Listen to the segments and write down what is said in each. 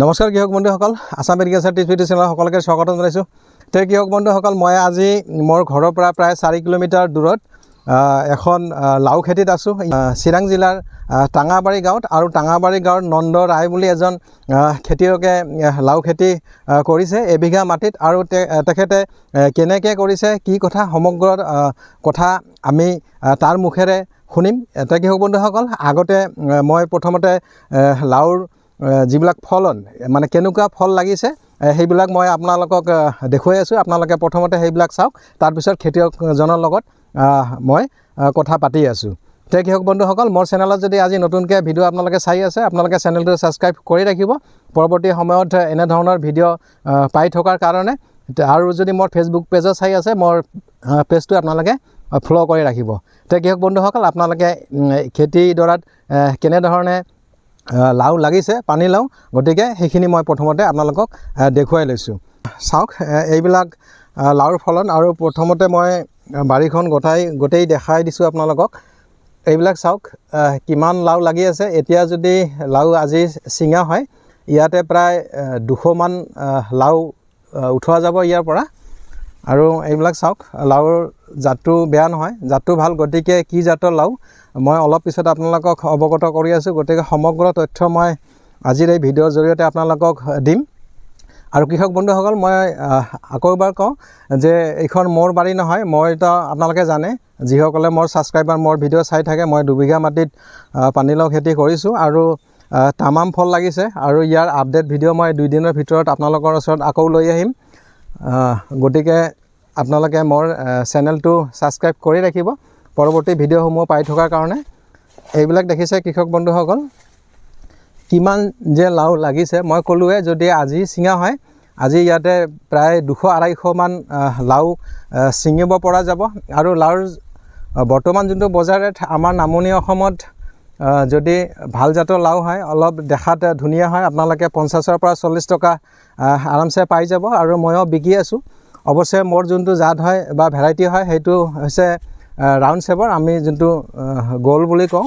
নমস্কাৰ কৃষক বন্ধুসকল আছাম এগ্ৰিকালচাৰ টিভি চেনেলৰ সকলোকে স্বাগতম জনাইছোঁ। তে কৃষক বন্ধুসকল মই আজি মোৰ ঘৰৰ পৰা প্ৰায় চাৰি কিলোমিটাৰ দূৰত এখন লাও খেতিত আছোঁ। চিৰাং জিলাৰ টাঙাবাৰী গাঁৱত আৰু টাঙাবাৰী গাঁৱৰ নন্দ ৰায় বুলি এজন খেতিয়কে লাও খেতি কৰিছে এবিঘা মাটিত আৰু তেখেতে কেনেকৈ কৰিছে, কি কথা সমগ্ৰ কথা আমি তাৰ মুখেৰে শুনিম। এটা কৃষক বন্ধুসকল আগতে মই প্ৰথমতে লাওৰ যিবিলাক ফলন মানে কেনেকুৱা ফল লাগিছে সেইবিলাক মই আপোনালোকক দেখুৱাই আছোঁ। আপোনালোকে প্ৰথমতে সেইবিলাক চাওক। তাৰপিছত খেতিয়কজনৰ লগত মই কথা পাতি আছোঁ। তে কৃষক বন্ধুসকল মোৰ চেনেলত যদি আজি নতুনকৈ ভিডিঅ' আপোনালোকে চাই আছে আপোনালোকে চেনেলটো ছাবস্ক্ৰাইব কৰি ৰাখিব। পৰৱৰ্তী সময়ত এনেধৰণৰ ভিডিঅ' পাই থকাৰ কাৰণে আৰু যদি মোৰ ফেচবুক পেজত চাই আছে মোৰ পেজটো আপোনালোকে ফ'ল' কৰি ৰাখিব। তে কৃষক বন্ধুসকল আপোনালোকে খেতিডৰাত কেনেধৰণে লাও লাগিছে পানী লাও। গতিকে সেইখিনি মই প্ৰথমতে আপোনালোকক দেখুৱাই লৈছোঁ। চাওক এইবিলাক লাওৰ ফলন আৰু প্ৰথমতে মই বাৰীখন গোটাই গোটেই দেখাই দিছোঁ আপোনালোকক। এইবিলাক চাওক কিমান লাও লাগি আছে। এতিয়া যদি লাও আজি ছিঙা হয় ইয়াতে প্ৰায় দুশমান লাও উঠোৱা যাব ইয়াৰ পৰা। আৰু এইবিলাক চাওক লাওৰ জাতটো বেয়া নহয় জাতটো ভাল গতিকে কি জাতৰ লাও মই অলপ পিছত আপোনালোকক অৱগত কৰি আছোঁ গতিকে সমগ্ৰ তথ্য মই আজিৰ এই ভিডিঅ'ৰ জৰিয়তে আপোনালোকক দিম। আৰু কৃষক বন্ধুসকল মই আকৌ এবাৰ কওঁ যে এইখন মোৰ বাৰী নহয় মই তো আপোনালোকে জানে যিসকলে মোৰ ছাবস্ক্ৰাইবাৰ মোৰ ভিডিঅ' চাই থাকে মই দুবিঘা মাটিত পানীলাও খেতি কৰিছোঁ আৰু তামাম ফল লাগিছে আৰু ইয়াৰ আপডেট ভিডিঅ' মই দুইদিনৰ ভিতৰত আপোনালোকৰ ওচৰত আকৌ লৈ আহিম। আহ, গতিকে আপোনালোকে মোৰ চেনেলটো ছাবস্ক্ৰাইব কৰি ৰাখিব। পৰৱৰ্তী ভিডিঅ'সমূহ পাই থকাৰ কাৰণে এইবিলাক দেখিছে কৃষক বন্ধুসকল। কিমান যে লাও লাগিছে, মই ক'লোৱে যদি আজি ছিঙা হয়, আজি ইয়াতে প্ৰায় দুশ আঢ়াইশমান লাও ছিঙিব পৰা যাব। আৰু লাওৰ বৰ্তমান যোনটো বজাৰ ৰেট আমাৰ নামনি অসমত যদি ভালো জাতৰ লাও হয়, অলপ দেখাত ধুনীয়া হয়, আপোনালোকে পঞ্চাছৰ পৰা চল্লিছ টকা আৰামছে পাই যাব আৰু ময়ো বিকি আছোঁ। অৱশ্যে মোৰ যোনটো জাত হয় বা ভেৰাইটি হয়, সেইটো হৈছে ৰাউণ্ড শেপৰ আমি যোনটো গ'ল বুলি কওঁ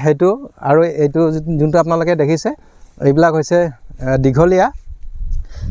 সেইটো আৰু এইটো যোনটো আপোনালোকে দেখিছে, এইবিলাক হৈছে দীঘলীয়া।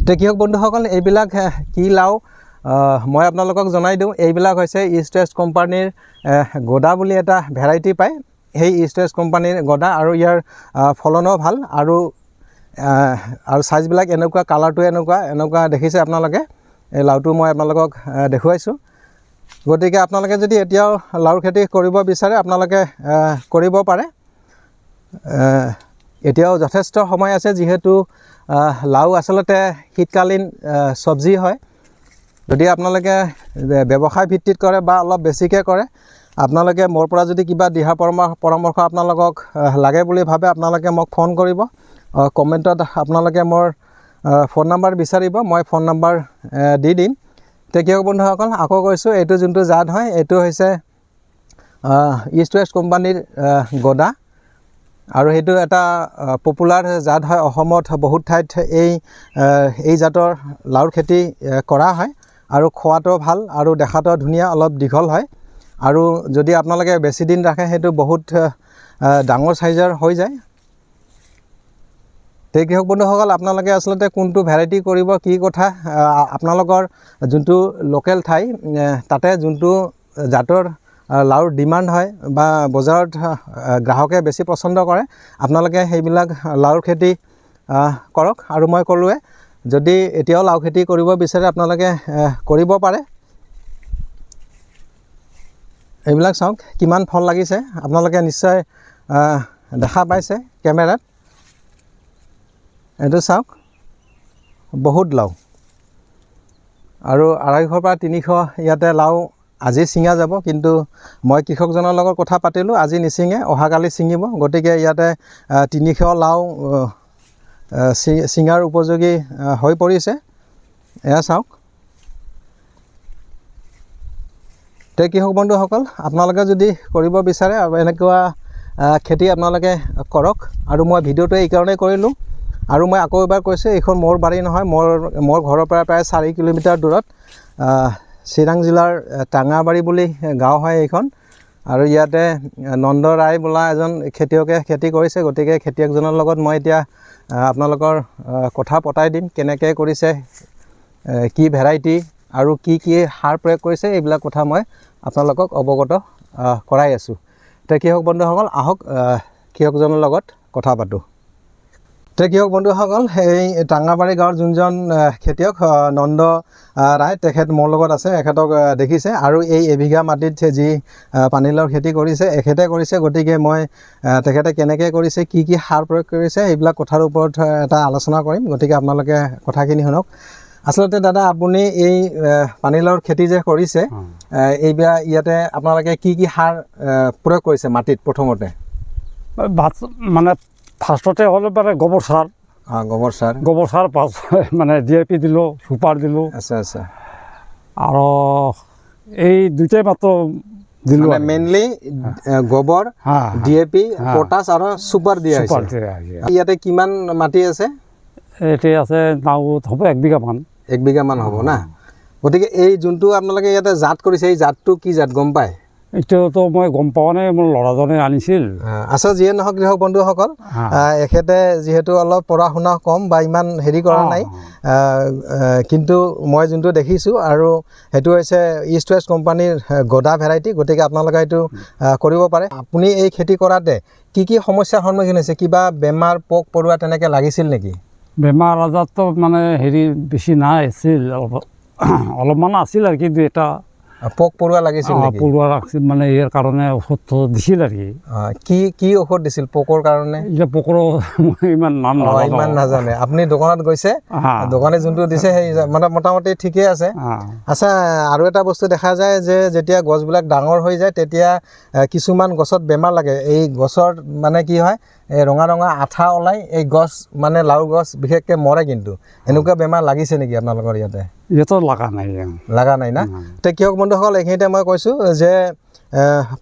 এতিয়া কৃষক বন্ধুসকল, এইবিলাক কি লাও মই আপোনালোকক জনাই দিওঁ। এইবিলাক হৈছে ইষ্ট ৱেষ্ট কোম্পানীৰ গদা বুলি এটা ভেৰাইটি পায়। সেই ৱেষ্ট কোম্পানীৰ গদা আৰু ইয়াৰ ফলনো ভাল আৰু আৰু চাইজবিলাক এনেকুৱা কালাৰটো এনেকুৱা এনেকুৱা দেখিছে আপোনালোকে। এই লাওটো মই আপোনালোকক দেখুৱাইছোঁ। গতিকে আপোনালোকে যদি এতিয়াও লাওৰ খেতি কৰিব বিচাৰে আপোনালোকে কৰিব পাৰে। এতিয়াও যথেষ্ট সময় আছে যিহেতু লাও আচলতে শীতকালীন চব্জি হয়। যদি আপোনালোকে ব্যৱসায় ভিত্তিত কৰে বা অলপ বেছিকৈ কৰে আপোনালোকে মোৰ পৰা যদি কিবা দিহা পৰামৰ্শ পৰামৰ্শ আপোনালোকক লাগে বুলি ভাবে আপোনালোকে মোক ফোন কৰিব। কমেণ্টত আপোনালোকে মোৰ ফোন নাম্বাৰ বিচাৰিব মই ফোন নাম্বাৰ দি দিম। এতিয়া বন্ধুসকল আকৌ কৈছোঁ এইটো যোনটো জাত হয় এইটো হৈছে ইষ্ট ৱেষ্ট কোম্পানীৰ গদা। আৰু সেইটো এটা পপুলাৰ জাত হয় অসমত বহুত ঠাইত এই এই জাতৰ লাওৰ খেতি কৰা হয়। আৰু খোৱাটো ভাল আৰু দেখাটো ধুনীয়া অলপ দীঘল হয়। আৰু যদি আপোনালোকে বেছি দিন ৰাখে সেইটো বহুত ডাঙৰ চাইজৰ হৈ যায়। সেই কৃষক বন্ধুসকল আপোনালোকে আচলতে কোনটো ভেৰাইটি কৰিব কি কথা আপোনালোকৰ যোনটো লোকেল ঠাই তাতে যোনটো জাতৰ লাওৰ ডিমাণ্ড হয় বা বজাৰত গ্ৰাহকে বেছি পচন্দ কৰে আপোনালোকে সেইবিলাক লাওৰ খেতি কৰক। আৰু মই ক'লোৱে যদি এতিয়াও লাও খেতি কৰিব বিচাৰে আপোনালোকে কৰিব পাৰে। এইবিলাক চাওক কিমান ফল লাগিছে। আপোনালোকে নিশ্চয় দেখা পাইছে কেমেৰাত। এইটো চাওক বহুত লাও। আৰু আঢ়ৈশৰ পৰা তিনিশ ইয়াতে লাও আজি ছিঙা যাব কিন্তু মই কৃষকজনৰ লগত কথা পাতিলোঁ আজি নিছিঙে অহাকালি ছিঙিব। গতিকে ইয়াতে তিনিশ লাও ছিঙাৰ উপযোগী হৈ পৰিছে। এয়া চাওক। তে কৃষক বন্ধুসকল আপোনালোকে যদি কৰিব বিচাৰে আৰু এনেকুৱা খেতি আপোনালোকে কৰক আৰু মই ভিডিঅ'টো এইকাৰণেই কৰিলোঁ। আৰু মই আকৌ এবাৰ কৈছোঁ এইখন মোৰ বাৰী নহয় মোৰ মোৰ ঘৰৰ পৰা প্ৰায় চাৰি কিলোমিটাৰ দূৰত চিৰাং জিলাৰ টাঙাবাৰী বুলি গাঁও হয় এইখন। আৰু ইয়াতে নন্দ ৰায় বোলা এজন খেতিয়কে খেতি কৰিছে গতিকে খেতিয়কজনৰ লগত মই এতিয়া আপোনালোকৰ কথা পতাই দিম কেনেকৈ কৰিছে কি ভেৰাইটি আৰু কি কি সাৰ প্ৰয়োগ কৰিছে এইবিলাক কথা মই আপোনালোকক অৱগত কৰাই আছোঁ। এতিয়া কৃষক বন্ধুসকল আহক আহ, কৃষকজনৰ লগত কথা পাতোঁ। এতিয়া কৃষক বন্ধুসকল এই টাঙাবাৰী গাঁৱৰ যোনজন খেতিয়ক নন্দ ৰায় তেখেত মোৰ লগত আছে এখেতক দেখিছে। আৰু এই এবিঘা মাটিত যি পানীলাওৰ খেতি কৰিছে এখেতে কৰিছে গতিকে মই তেখেতে কেনেকৈ কৰিছে কি কি সাৰ প্ৰয়োগ কৰিছে এইবিলাক কথাৰ ওপৰত এটা আলোচনা কৰিম। গতিকে আপোনালোকে কথাখিনি শুনক। আচলতে দাদা আপুনি এই পানীলাওৰ খেতি যে কৰিছে এইবিলাক ইয়াতে আপোনালোকে কি কি সাৰ প্ৰয়োগ কৰিছে মাটিত প্ৰথমতে? ভাত মানে ফাৰ্ষ্টতে হ'লে মানে গোবৰ সাৰ। গোবৰ সাৰ। গোবৰ সাৰ পাছ মানে ডি এ পি দিলোঁ সুপাৰ দিলোঁ। আচ্ছা আচ্ছা। আৰু এই দুটাই মাত্ৰ দিলোঁ মানে মেইনলি গোবৰ হা ডি এ পি। পটাছ আৰু চুপাৰ দিয়া। ইয়াতে কিমান মাটি আছে? এতিয়া আছে নাওত হ'ব এক বিঘামান। এক বিঘামান হ'ব না? গতিকে এই যোনটো আপোনালোকে ইয়াতে জাত কৰিছে এই জাতটো কি জাত গম পায়? এতিয়াতো মই গম পোৱা নাই মোৰ ল'ৰাজনে আনিছিল। আচ্ছা যিয়ে নহওক কৃষক বন্ধুসকল এখেতে যিহেতু অলপ পঢ়া শুনা কম বা ইমান হেৰি কৰা নাই কিন্তু মই যোনটো দেখিছোঁ আৰু সেইটো হৈছে ইষ্ট ৱেষ্ট কোম্পানীৰ গদা ভেৰাইটি গতিকে আপোনালোকে এইটো কৰিব পাৰে। আপুনি এই খেতি কৰাতে কি কি সমস্যাৰ সন্মুখীন হৈছে? কিবা বেমাৰ পোক পৰুৱা তেনেকৈ লাগিছিল নেকি? বেমাৰ আজাৰতো মানে হেৰি বেছি নাই আছিল অলপ অলপমান আছিল আৰু কিন্তু এটা। পোক পৰুৱা লাগিছিল পৰুৱা ৰাখছিল মানে ইয়াৰ কাৰণে ঔষধ দিছিল আৰু কি। কি কি ঔষধ দিছিল পোকৰ কাৰণে? এতিয়া পকৰো ইমান নাম নাজানো। ইমান নাজানে। আপুনি দোকানত গৈছে দোকানে যোনটো দিছে সেই মানে মোটামুটি ঠিকেই আছে। আচ্ছা আৰু এটা বস্তু দেখা যায় যে যেতিয়া গছবিলাক ডাঙৰ হৈ যায় তেতিয়া কিছুমান গছত বেমাৰ লাগে। এই গছৰ মানে কি হয় এই ৰঙা ৰঙা আঠা ওলাই এই গছ মানে লাও গছ বিশেষকৈ মৰে কিন্তু। এনেকুৱা বেমাৰ লাগিছে নেকি আপোনালোকৰ ইয়াতে? ইয়াতো লগা নাই লগা নাই না? এতিয়া কৃষক বন্ধুসকল এইখিনিতে মই কৈছোঁ যে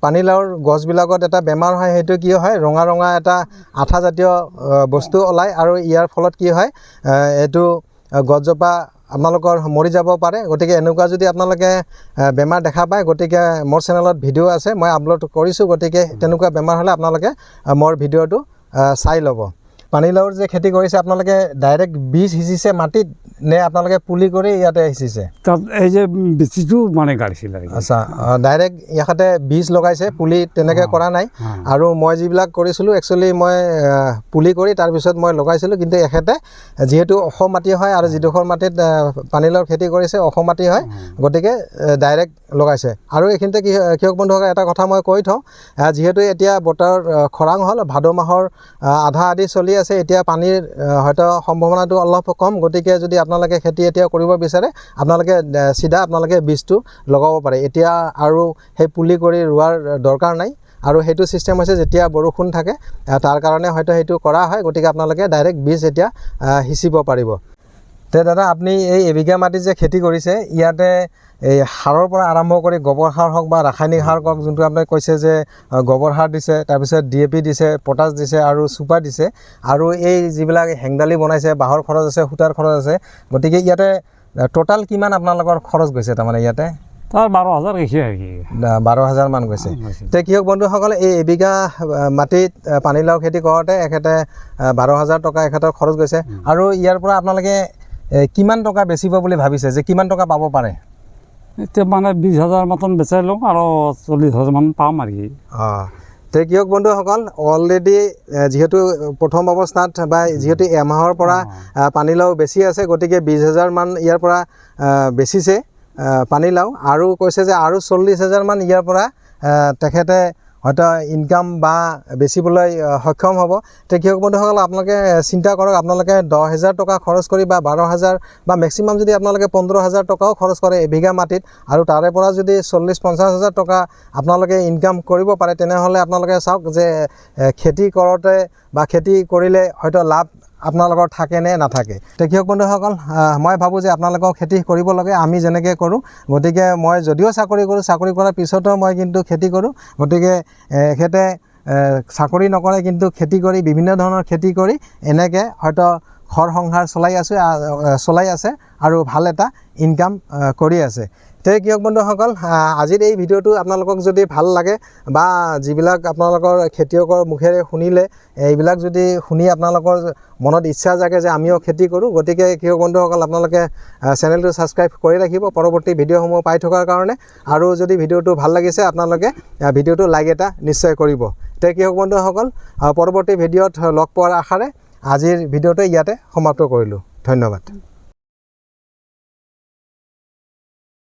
পানীলাওৰ গছবিলাকত এটা বেমাৰ হয় সেইটো কি হয়? ৰঙা ৰঙা এটা আঠাজাতীয় বস্তু ওলায় আৰু ইয়াৰ ফলত কি হয়? এইটো গছজোপা আপোনালোকৰ মৰি যাব পাৰে। গতিকে এনেকুৱা যদি আপোনালোকে বেমাৰ দেখা পায় গতিকে মোৰ চেনেলত ভিডিঅ' আছে মই আপলোড কৰিছোঁ গতিকে তেনেকুৱা বেমাৰ হ'লে আপোনালোকে মোৰ ভিডিঅ'টো চাই ল'ব। পানীলাওৰ যে খেতি কৰিছে আপোনালোকে ডাইৰেক্ট বীজ সিঁচিছে মাটিত নে আপোনালোকে পুলি কৰি ইয়াতে সিঁচিছে? তাত এই যে বেছিটো মানে গাড়িছিল আচ্ছা ডাইৰেক্ট ইয়াতে বীজ লগাইছে পুলি তেনেকৈ কৰা নাই। আৰু মই যিবিলাক কৰিছিলোঁ একচুৱেলি মই পুলি কৰি তাৰপিছত মই লগাইছিলোঁ কিন্তু এখেতে যিহেতু ওখ মাটি হয় আৰু যিডোখৰ মাটিত পানীলাওৰ খেতি কৰিছে ওখ মাটি হয় গতিকে ডাইৰেক্ট লগাইছে। আৰু এইখিনিতে কৃষ- কৃষক বন্ধুসকল এটা কথা মই কৈ থওঁ যিহেতু এতিয়া বতৰ খৰাং হ'ল ভাদ মাহৰ আধা আধি চলি আছে, এতিয়া পানীৰ হয়তো সম্ভাৱনাটো অলপ কম। গতিকে যদি আপোনালোকে খেতি এতিয়া কৰিব বিচাৰে, আপোনালোকে চিধা আপোনালোকে বীজটো লগাব পাৰে। এতিয়া আৰু সেই পুলি কৰি ৰোৱাৰ দৰকাৰ নাই। আৰু সেইটো ছিষ্টেম হৈছে যেতিয়া বৰষুণ থাকে তাৰ কাৰণে হয়তো সেইটো কৰা হয়। গতিকে আপোনালোকে ডাইৰেক্ট বীজ এতিয়া সিঁচিব পাৰিব। তে দাদা আপুনি এই এবিঘা মাটি যে খেতি কৰিছে ইয়াতে এই সাৰৰ পৰা আৰম্ভ কৰি গোবৰ সাৰ হওক বা ৰাসায়নিক সাৰ কওক যোনটো আপুনি কৈছে যে গোবৰ সাৰ দিছে তাৰপিছত ডি এ পি দিছে পটাছ দিছে আৰু চুপাৰ দিছে আৰু এই যিবিলাক হেংদালি বনাইছে বাঁহৰ খৰচ আছে সূতাৰ খৰচ আছে গতিকে ইয়াতে টোটাল কিমান আপোনালোকৰ খৰচ গৈছে তাৰমানে ইয়াতে? তাৰ বাৰ হাজাৰ গৈছে বাৰ হাজাৰমান গৈছে। এতিয়া কৃষক বন্ধুসকলে এই এবিঘা মাটিত পানীলাও খেতি কৰোঁতে এখেতে বাৰ হাজাৰ টকা এখেতৰ খৰচ গৈছে। আৰু ইয়াৰ পৰা আপোনালোকে কিমান টকা বেচিব বুলি ভাবিছে? যে কিমান টকা পাব পাৰে? এতিয়া মানে বিছ হাজাৰ মতন বেচাই লওঁ আৰু চল্লিছ হাজাৰমান পাম আৰু কি। অঁ। তে কৃষক বন্ধুসকল অলৰেডি যিহেতু প্ৰথম অৱস্থাত বা যিহেতু এমাহৰ পৰা পানীলাও বেছি আছে গতিকে বিছ হাজাৰমান ইয়াৰ পৰা বেচিছে পানীলাও আৰু কৈছে যে আৰু চল্লিছ হাজাৰমান ইয়াৰ পৰা তেখেতে হয়তো ইনকাম বা বেচিবলৈ সক্ষম হ'ব। তে কৃষক বন্ধুসকল, আপোনালোকে চিন্তা কৰক, আপোনালোকে দহ হেজাৰ টকা খৰচ কৰি বা বাৰ হাজাৰ বা মেক্সিমাম যদি আপোনালোকে পোন্ধৰ হাজাৰ টকাও খৰচ কৰে এবিঘা মাটিত আৰু তাৰে পৰা যদি চল্লিছ পঞ্চাছ হাজাৰ টকা আপোনালোকে ইনকাম কৰিব পাৰে, তেনেহ'লে আপোনালোকে চাওক যে খেতি কৰোঁতে বা খেতি কৰিলে হয়তো লাভ আপোনালোকৰ থাকে নে নাথাকে। কৃষক বন্ধুসকল মই ভাবোঁ যে আপোনালোকক খেতি কৰিব লাগে, আমি যেনেকৈ কৰোঁ। গতিকে মই যদিও চাকৰি কৰোঁ, চাকৰি কৰাৰ পিছতো মই কিন্তু খেতি কৰোঁ। গতিকে এখেতে চাকৰি নকৰে কিন্তু খেতি কৰি বিভিন্ন ধৰণৰ খেতি কৰি এনেকৈ হয়তো ঘৰ সংসাৰ চলাই আছোঁ চলাই আছে আৰু ভালো এটা ইনকাম কৰি আছে। তে কৃষক বন্ধুসকল আজিৰ এই ভিডিঅ'টো আপোনালোকক যদি ভালো লাগে বা যিবিলাক আপোনালোকৰ খেতিয়কৰ মুখেৰে শুনিলে, এইবিলাক যদি শুনি আপোনালোকৰ মনত ইচ্ছা জাগে যে আমিও খেতি কৰোঁ, গতিকে কৃষক বন্ধুসকল আপোনালোকে চেনেলটো ছাবস্ক্ৰাইব কৰি ৰাখিব, পৰৱৰ্তী ভিডিঅ'সমূহ পাই থকাৰ কাৰণে। আৰু যদি ভিডিঅ'টো ভালো লাগিছে, আপোনালোকে ভিডিঅ'টো লাইক এটা নিশ্চয় কৰিব। তে কৃষক বন্ধুসকল পৰৱৰ্তী ভিডিঅ'ত লগ পোৱাৰ আশাৰে আজিৰ ভিডিঅ'টো ইয়াতে সমাপ্ত কৰিলোঁ। ধন্যবাদ।